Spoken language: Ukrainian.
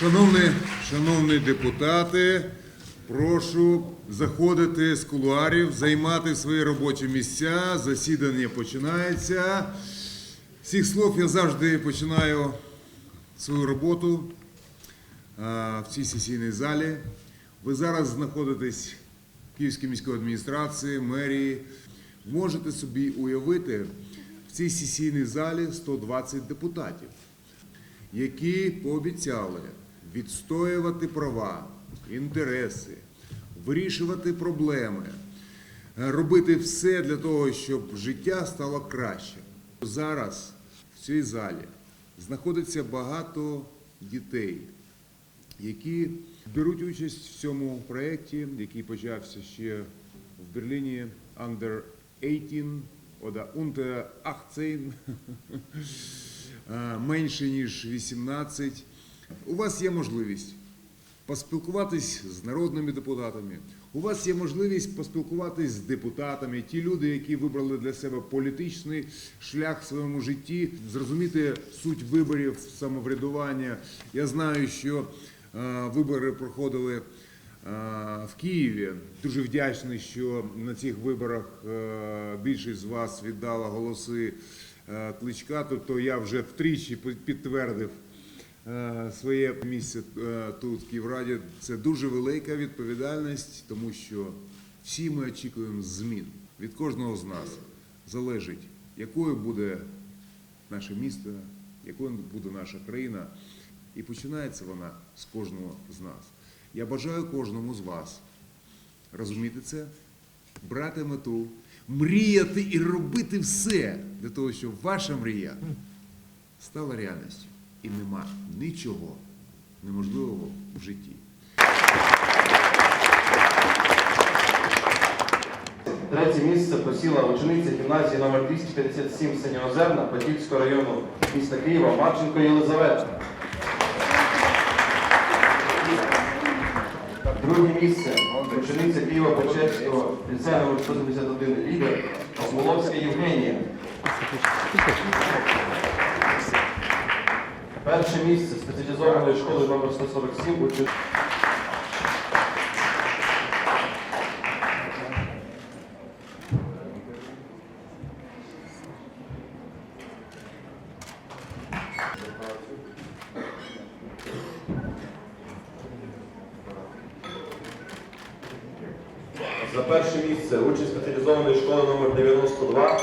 Шановні, шановні депутати, прошу заходити з кулуарів, займати свої робочі місця. Засідання починається. Цих слов я завжди починаю свою роботу в цій сесійній залі. Ви зараз знаходитесь в Київській міській адміністрації, мерії. Можете собі уявити в цій сесійній залі 120 депутатів які пообіцяли відстоювати права, інтереси, вирішувати проблеми, е, робити все для того, щоб життя стало краще. Зараз в цій залі знаходиться багато дітей, які беруть участь в цьому проєкті, який почався ще в Берліні Under 18 oder Unter 18. Е, менше ніж 18, у вас є можливість поспілкуватись з народними депутатами. У вас є можливість поспілкуватись з депутатами, ті люди, які вибрали для себе політичний шлях в своєму житті, зрозуміти суть виборів самоврядування. Я знаю, що е, вибори проходили. е, В Києві дуже вдячний, що на цих виборах е, більшість з вас віддала голоси Кличка. Тобто я вже втричі підтвердив своє місце е, тут, в Київраді. Це дуже велика відповідальність, тому що всі ми очікуємо змін. Від кожного з нас залежить, якою буде наше місто, якою буде наша країна. І починається вона з кожного з нас. Я бажаю кожному з вас розуміти це, брати мету, мріяти і робити все для того, щоб ваша мрія стала реальністю. І нема нічого неможливого в житті. Третє місце посіла учениця гімназії номер 257 Синьоозерна Подільського району міста Києва Марченко Єлизавета. Друге місце учениця Києва Печерського ліцею номер 171 лідер Осмоловська Євгенія. Перше місце спеціалізованої школи номер 147 учениця. За перше місце участь спеціалізованої школи номер 92